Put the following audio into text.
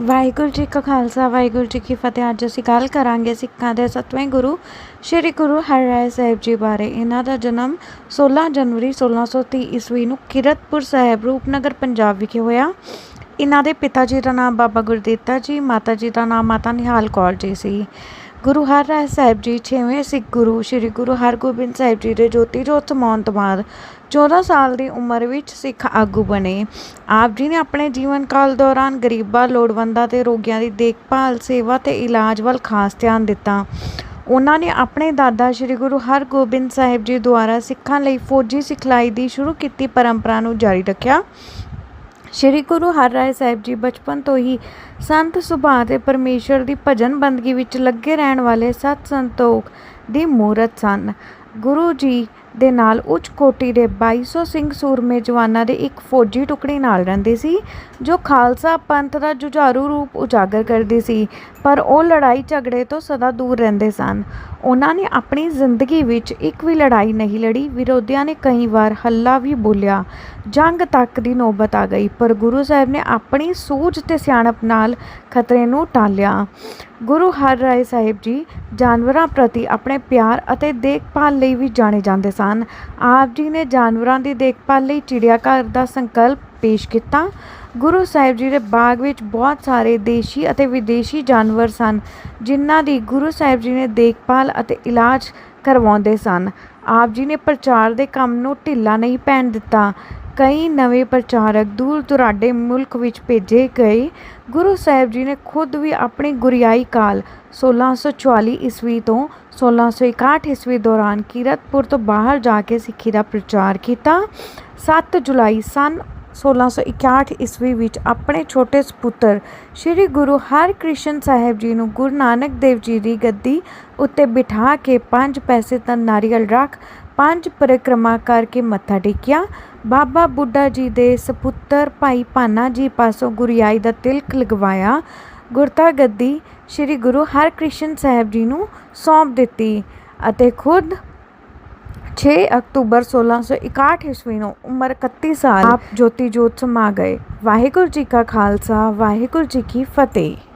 ਵਾਹਿਗੁਰੂ ਜੀ ਕਾ ਖਾਲਸਾ, ਵਾਹਿਗੁਰੂ ਜੀ ਕੀ ਫਤਿਹ। ਅੱਜ ਅਸੀਂ ਗੱਲ ਕਰਾਂਗੇ ਸਿੱਖਾਂ ਦੇ ਸੱਤਵੇਂ ਗੁਰੂ, ਸ੍ਰੀ ਗੁਰੂ ਹਰਿਰਾਏ ਸਾਹਿਬ ਜੀ ਬਾਰੇ। ਇਹਨਾਂ ਦਾ ਜਨਮ 16 ਜਨਵਰੀ 1630 ਈਸਵੀ ਨੂੰ ਕਿਰਤਪੁਰ ਸਾਹਿਬ, ਰੂਪਨਗਰ, ਪੰਜਾਬ ਵਿਖੇ ਹੋਇਆ। ਇਹਨਾਂ ਦੇ ਪਿਤਾ ਜੀ ਦਾ ਨਾਮ ਬਾਬਾ ਗੁਰਦਿੱਤਾ ਜੀ, ਮਾਤਾ ਜੀ ਦਾ ਨਾਮ ਮਾਤਾ ਨਿਹਾਲ ਕੌਰ ਜੀ ਸੀ। ਗੁਰੂ ਹਰ ਹਰਿਰਾਏ ਸਾਹਿਬ ਜੀ ਛੇਵੇਂ ਸਿੱਖ ਗੁਰੂ ਸ੍ਰੀ ਗੁਰੂ ਹਰਗੋਬਿੰਦ ਸਾਹਿਬ ਜੀ ਦੇ ਜੋਤੀ ਜੋਤ ਸਮਾਉਣ ਤੋਂ ਬਾਅਦ 14 ਸਾਲ ਦੀ ਉਮਰ ਵਿੱਚ ਸਿੱਖ ਆਗੂ ਬਣੇ। ਆਪ ਜੀ ਨੇ ਆਪਣੇ ਜੀਵਨ ਕਾਲ ਦੌਰਾਨ ਗਰੀਬਾਂ, ਲੋੜਵੰਦਾਂ ਤੇ ਰੋਗੀਆਂ ਦੀ ਦੇਖਭਾਲ, ਸੇਵਾ ਤੇ ਇਲਾਜ ਵੱਲ ਖਾਸ ਧਿਆਨ ਦਿੱਤਾ। ਉਹਨਾਂ ਨੇ ਆਪਣੇ ਦਾਦਾ ਸ੍ਰੀ ਗੁਰੂ ਹਰਗੋਬਿੰਦ ਸਾਹਿਬ ਜੀ ਦੁਆਰਾ ਸਿੱਖਾਂ ਲਈ ਫੌਜੀ ਸਿਖਲਾਈ ਦੀ ਸ਼ੁਰੂ ਕੀਤੀ ਪਰੰਪਰਾ ਨੂੰ ਜਾਰੀ ਰੱਖਿਆ। ਸ਼੍ਰੀ ਗੁਰੂ ਹਰਿਰਾਏ ਸਾਹਿਬ ਜੀ ਬਚਪਨ ਤੋਂ ਹੀ ਸੰਤ ਸੁਭਾਅ ਤੇ ਪਰਮੇਸ਼ਰ ਦੀ ਭਜਨ ਬੰਦਗੀ ਵਿੱਚ ਲੱਗੇ ਰਹਿਣ ਵਾਲੇ ਸਤ ਸੰਤੋਖ ਦੀ ਮੂਰਤ ਸਨ। ਗੁਰੂ ਜੀ ਦੇ ਨਾਲ ਉੱਚ ਕੋਟੀ ਦੇ 2200 ਸਿੰਘ ਸੂਰਮੇ ਜਵਾਨਾਂ ਦੇ ਇੱਕ ਫੌਜੀ ਟੁਕੜੀ ਨਾਲ ਰਹਿੰਦੇ ਸੀ, ਜੋ ਖਾਲਸਾ ਪੰਥ ਦਾ ਜੁਝਾਰੂ ਰੂਪ ਉਜਾਗਰ ਕਰਦੀ ਸੀ, ਪਰ ਉਹ ਲੜਾਈ ਝਗੜੇ ਤੋਂ ਸਦਾ ਦੂਰ ਰਹਿੰਦੇ ਸਨ। ਉਹਨਾਂ ਨੇ ਆਪਣੀ ਜ਼ਿੰਦਗੀ ਵਿੱਚ ਇੱਕ ਵੀ ਲੜਾਈ ਨਹੀਂ ਲੜੀ, ਵਿਰੋਧੀਆਂ ਨੇ ਕਈ ਵਾਰ ਹੱਲਾ ਵੀ ਬੋਲਿਆ। ਜੰਗ ਤੱਕ ਦੀ ਨੌਬਤ ਆ ਗਈ, ਪਰ ਗੁਰੂ ਸਾਹਿਬ ਨੇ ਆਪਣੀ ਸੂਝ ਤੇ ਸਿਆਣਪ ਨਾਲ ਖਤਰੇ ਨੂੰ ਟਾਲਿਆ। ਗੁਰੂ ਹਰ ਰਾਏ ਸਾਹਿਬ ਜੀ ਜਾਨਵਰਾਂ ਪ੍ਰਤੀ ਆਪਣੇ ਪਿਆਰ ਅਤੇ ਦੇਖਭਾਲ ਲਈ ਵੀ ਜਾਣੇ ਜਾਂਦੇ ਸਨ। ਆਪ ਜੀ ਨੇ ਜਾਨਵਰਾਂ ਦੀ ਦੇਖਭਾਲ ਲਈ ਚਿੜੀਆਘਰ ਦਾ ਸੰਕਲਪ ਪੇਸ਼ ਕੀਤਾ। ਗੁਰੂ ਸਾਹਿਬ ਜੀ ਦੇ ਬਾਗ ਵਿੱਚ ਬਹੁਤ ਸਾਰੇ ਦੇਸ਼ੀ ਅਤੇ ਵਿਦੇਸ਼ੀ ਜਾਨਵਰ ਸਨ, ਜਿਨ੍ਹਾਂ ਦੀ ਗੁਰੂ ਸਾਹਿਬ ਜੀ ਨੇ ਦੇਖਭਾਲ ਅਤੇ ਇਲਾਜ ਕਰਵਾਉਂਦੇ ਸਨ। ਆਪ ਜੀ ਨੇ ਪ੍ਰਚਾਰ ਦੇ ਕੰਮ ਨੂੰ ਢਿੱਲਾ ਨਹੀਂ ਪੈਣ ਦਿੱਤਾ। ਕਈ ਨਵੇਂ ਪ੍ਰਚਾਰਕ ਦੂਰ ਦੁਰਾਡੇ ਮੁਲਕ ਵਿੱਚ ਭੇਜੇ ਗਏ। ਗੁਰੂ ਸਾਹਿਬ ਜੀ ਨੇ ਖੁਦ ਵੀ ਆਪਣੀ ਗੁਰਿਆਈ ਕਾਲ 1644 ਈਸਵੀ ਤੋਂ 1661 ਈਸਵੀ ਦੌਰਾਨ ਕੀਰਤਪੁਰ ਤੋਂ ਬਾਹਰ ਜਾ ਕੇ ਸਿੱਖੀ ਦਾ ਪ੍ਰਚਾਰ ਕੀਤਾ। 7 ਜੁਲਾਈ ਸਨ 1661 ਈਸਵੀ ਵਿੱਚ ਆਪਣੇ ਛੋਟੇ ਸੁਪੁੱਤਰ ਸ੍ਰੀ ਗੁਰੂ ਹਰਕ੍ਰਿਸ਼ਨ ਸਾਹਿਬ ਜੀ ਨੂੰ ਗੁਰੂ ਨਾਨਕ ਦੇਵ ਜੀ ਦੀ ਗੱਦੀ ਉੱਤੇ ਬਿਠਾ ਕੇ ਪੰਜ ਪੈਸੇ ਦਾ ਨਾਰੀਅਲ ਰੱਖ ਪੰਜ ਪਰਿਕਰਮਾ ਕਰਕੇ ਮੱਥਾ ਟੇਕਿਆ। ਬਾਬਾ ਬੁੱਢਾ ਜੀ ਦੇ ਸੁਪੁੱਤਰ ਭਾਈ ਭਾਨਾ ਜੀ ਪਾਸੋਂ ਗੁਰਿਆਈ ਦਾ ਤਿਲਕ ਲਗਵਾਇਆ। ਗੁਰਤਾ ਗੱਦੀ ਸ੍ਰੀ ਗੁਰੂ ਹਰਕ੍ਰਿਸ਼ਨ ਸਾਹਿਬ ਜੀ ਨੂੰ ਸੌਂਪ ਦਿੱਤੀ ਅਤੇ ਖੁਦ 6 ਅਕਤੂਬਰ 1661 ਈਸਵੀ ਨੂੰ ਉਮਰ 31 ਸਾਲ ਆਪ ਜੋਤੀ ਜੋਤ ਸਮਾ ਗਏ। ਵਾਹਿਗੁਰੂ ਜੀ ਕਾ ਖਾਲਸਾ, ਵਾਹਿਗੁਰੂ ਜੀ ਕੀ ਫਤਿਹ।